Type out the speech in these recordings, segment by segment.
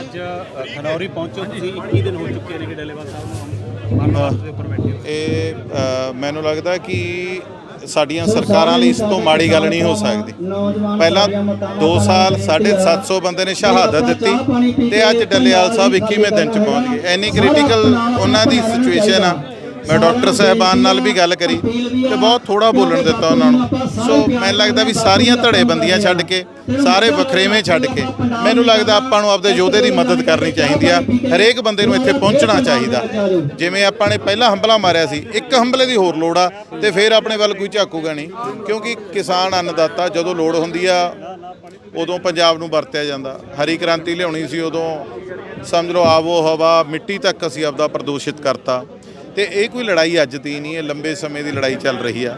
ਅੱਜ ਅ, ਖਨੌਰੀ ਪਹੁੰਚੋ ਤੁਸੀਂ 21 ਦਿਨ ਹੋ ਚੁੱਕੇ ਨੇ ਕਿ ਡੱਲੇਵਾਲ ਸਾਹਿਬ ਨੂੰ ਮਨ ਦੇ ਉੱਪਰ ਬੈਠੇ ਹੋ। ਇਹ ਅ, ਮੈਨੂੰ ਲੱਗਦਾ ਕਿ ਸਾਡੀਆਂ ਸਰਕਾਰਾਂ ਲਈ ਇਸ ਤੋਂ ਮਾੜੀ ਗੱਲ ਨਹੀਂ ਹੋ ਸਕਦੀ। ਪਹਿਲਾਂ 2 ਸਾਲ 750 ਬੰਦੇ ਨੇ ਸ਼ਹਾਦਤ ਦਿੱਤੀ ਤੇ ਅੱਜ ਡੱਲੇਵਾਲ ਸਾਹਿਬ 21ਵੇਂ ਦਿਨ ਚ ਪਹੁੰਚ ਗਏ। ਐਨੀ ਕ੍ਰਿਟੀਕਲ ਉਹਨਾਂ ਦੀ ਸਿਚੁਏਸ਼ਨ ਆ। ਮੈਂ ਡਾਕਟਰ ਸਾਹਿਬਾਨ ਨਾਲ ਵੀ ਗੱਲ ਕਰੀ ਤੇ ਬਹੁਤ ਥੋੜਾ ਬੋਲਣ ਦਿੱਤਾ ਉਹਨਾਂ ਨੂੰ। ਸੋ ਮੈਨੂੰ ਲੱਗਦਾ ਵੀ ਸਾਰੀਆਂ ਧੜੇਬੰਦੀਆਂ ਛੱਡ ਕੇ, ਸਾਰੇ ਵਖਰੇਵੇਂ ਛੱਡ ਕੇ, ਮੈਨੂੰ ਲੱਗਦਾ ਆਪਾਂ ਨੂੰ ਆਪਦੇ ਯੋਧੇ ਦੀ ਮਦਦ ਕਰਨੀ ਚਾਹੀਦੀ ਆ। ਹਰੇਕ ਬੰਦੇ ਨੂੰ ਇੱਥੇ ਪਹੁੰਚਣਾ ਚਾਹੀਦਾ। ਜਿਵੇਂ ਆਪਾਂ ਨੇ ਪਹਿਲਾ ਹੰਬਲਾ ਮਾਰਿਆ ਸੀ, ਇੱਕ ਹੰਬਲੇ ਦੀ ਹੋਰ ਲੋੜ ਆ ਤੇ ਫਿਰ ਆਪਣੇ ਵੱਲ ਕੋਈ ਝਾਕੂਗਾ ਨਹੀਂ। ਕਿਉਂਕਿ ਕਿਸਾਨ ਅੰਨਦਾਤਾ ਜਦੋਂ ਲੋੜ ਹੁੰਦੀ ਆ, ਉਦੋਂ ਪੰਜਾਬ ਨੂੰ ਵਰਤਿਆ ਜਾਂਦਾ। ਹਰੀ ਕ੍ਰਾਂਤੀ ਲਿਆਉਣੀ ਸੀ ਉਦੋਂ। ਸਮਝ ਲਓ ਆਵੋ ਹਵਾ ਮਿੱਟੀ ਤੱਕ ਅਸੀਂ ਆਪਦਾ ਪ੍ਰਦੂਸ਼ਿਤ ਕਰਤਾ। ਤੇ ਇਹ ਕੋਈ ਲੜਾਈ ਅੱਜ ਦੀ ਨਹੀਂ ਇਹ ਲੰਬੇ ਸਮੇਂ ਦੀ ਲੜਾਈ ਚੱਲ ਰਹੀ ਆ।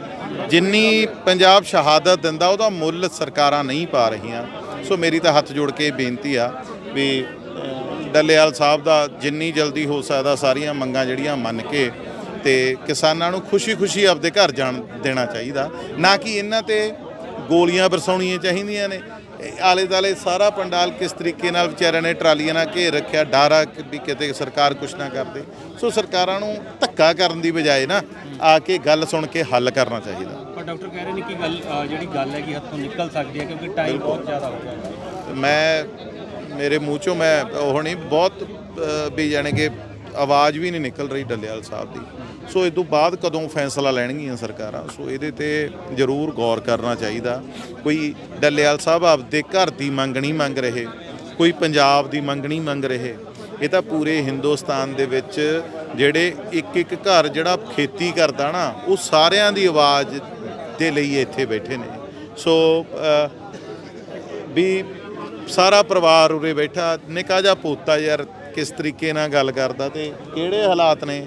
ਜਿੰਨੀ ਪੰਜਾਬ ਸ਼ਹਾਦਤ ਦਿੰਦਾ ਉਹਦਾ ਮੁੱਲ ਸਰਕਾਰਾਂ ਨਹੀਂ ਪਾ ਰਹੀਆਂ। ਸੋ ਮੇਰੀ ਤਾਂ ਹੱਥ ਜੋੜ ਕੇ ਬੇਨਤੀ ਆ ਵੀ ਅਹ, ਡੱਲੇਵਾਲ ਸਾਹਿਬ ਦਾ ਜਿੰਨੀ ਜਲਦੀ ਹੋ ਸਕਦਾ ਸਾਰੀਆਂ ਮੰਗਾਂ ਜਿਹੜੀਆਂ ਮੰਨ ਕੇ ਤੇ ਕਿਸਾਨਾਂ ਨੂੰ ਖੁਸ਼ੀ-ਖੁਸ਼ੀ ਆਪਦੇ ਘਰ ਜਾਣ ਦੇਣਾ ਚਾਹੀਦਾ। ਨਾ ਕਿ ਇਹਨਾਂ ਤੇ ਗੋਲੀਆਂ ਬਰਸਾਉਣੀਆਂ ਚਾਹੀਦੀਆਂ ਨੇ। ਆਲੇ ਦਾਲੇ ਸਾਰਾ ਪੰਡਾਲ ਕਿਸ ਤਰੀਕੇ ਨਾਲ ਵਿਚਾਰਿਆਂ ਨੇ ਟਰਾਲੀਆਂ ਨਾਲ ਘੇਰ ਰੱਖਿਆ ਡਾਰਾ ਕਿ ਵੀ ਕਿਤੇ ਸਰਕਾਰ ਕੁਛ ਨਾ ਕਰਦੇ। ਸੋ ਸਰਕਾਰਾਂ ਨੂੰ ਧੱਕਾ ਕਰਨ ਦੀ ਬਜਾਏ ਨਾ ਆ ਕੇ ਗੱਲ ਸੁਣ ਕੇ ਹੱਲ ਕਰਨਾ ਚਾਹੀਦਾ। ਪਰ ਡਾਕਟਰ ਕਹਿ ਰਹੇ ਨੇ ਕਿ ਗੱਲ ਅ, ਜਿਹੜੀ ਗੱਲ ਹੈ ਕਿ ਹੱਥੋਂ ਨਿਕਲ ਸਕਦੀ ਹੈ ਕਿਉਂਕਿ ਟਾਈਮ ਬਹੁਤ ਜ਼ਿਆਦਾ ਹੋ ਗਿਆ। ਮੈਂ ਮੇਰੇ ਮੂੰਹ ਚੋਂ ਮੈਂ ਉਹ ਨਹੀਂ ਬਹੁਤ ਅ, ਵੀ ਜਾਣੀ ਕਿ ਆਵਾਜ਼ ਵੀ ਨਹੀਂ ਨਿਕਲ ਰਹੀ ਡੱਲੇਵਾਲ ਸਾਹਿਬ ਦੀ। ਸੋ ਇਹ ਤੋਂ ਬਾਅਦ ਕਦੋਂ ਫੈਸਲਾ ਲੈਣਗੀਆਂ ਸਰਕਾਰਾਂ? ਸੋ ਇਹਦੇ ਤੇ ਜ਼ਰੂਰ ਗੌਰ ਕਰਨਾ ਚਾਹੀਦਾ। ਕੋਈ ਡੱਲੇਵਾਲ ਸਾਹਿਬ ਆਪਦੇ ਘਰ ਦੀ ਮੰਗ ਨਹੀਂ ਮੰਗ ਰਹੇ, ਕੋਈ ਪੰਜਾਬ ਦੀ ਮੰਗ ਨਹੀਂ ਮੰਗ ਰਹੇ। ਇਹ ਤਾਂ ਪੂਰੇ ਹਿੰਦੁਸਤਾਨ ਦੇ ਵਿੱਚ ਜਿਹੜੇ ਇੱਕ ਇੱਕ ਘਰ ਜਿਹੜਾ ਖੇਤੀ ਕਰਦਾ ਨਾ, ਉਹ ਸਾਰਿਆਂ ਦੀ ਆਵਾਜ਼ ਦੇ ਲਈ ਇੱਥੇ ਬੈਠੇ ਨੇ। ਸੋ ਵੀ ਸਾਰਾ ਪਰਿਵਾਰ ਉਰੇ ਬੈਠਾ। ਨਿੱਕਾ ਜਿਹਾ ਪੋਤਾ ਯਾਰ ਕਿਸ ਤਰੀਕੇ ਨਾਲ ਗੱਲ ਕਰਦਾ ਤੇ ਕਿਹੜੇ ਹਾਲਾਤ ਨੇ?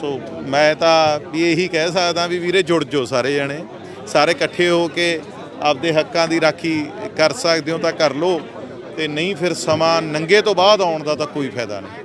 ਸੋ ਮੈਂ ਤਾਂ ਵੀ ਇਹੀ ਕਹਿ ਸਕਦਾ ਵੀ ਵੀਰੇ ਜੁੜ ਜਾਓ ਸਾਰੇ ਜਣੇ। ਸਾਰੇ ਇਕੱਠੇ ਹੋ ਕੇ ਆਪਦੇ ਹੱਕਾਂ ਦੀ ਰਾਖੀ ਕਰ ਸਕਦੇ ਹੋ ਤਾਂ ਕਰ ਲਓ। ਤੇ ਨਹੀਂ ਫਿਰ ਸਮਾਂ ਨੰਗੇ ਤੋਂ ਬਾਅਦ ਆਉਣ ਦਾ ਤਾਂ ਕੋਈ ਫਾਇਦਾ ਨਹੀਂ।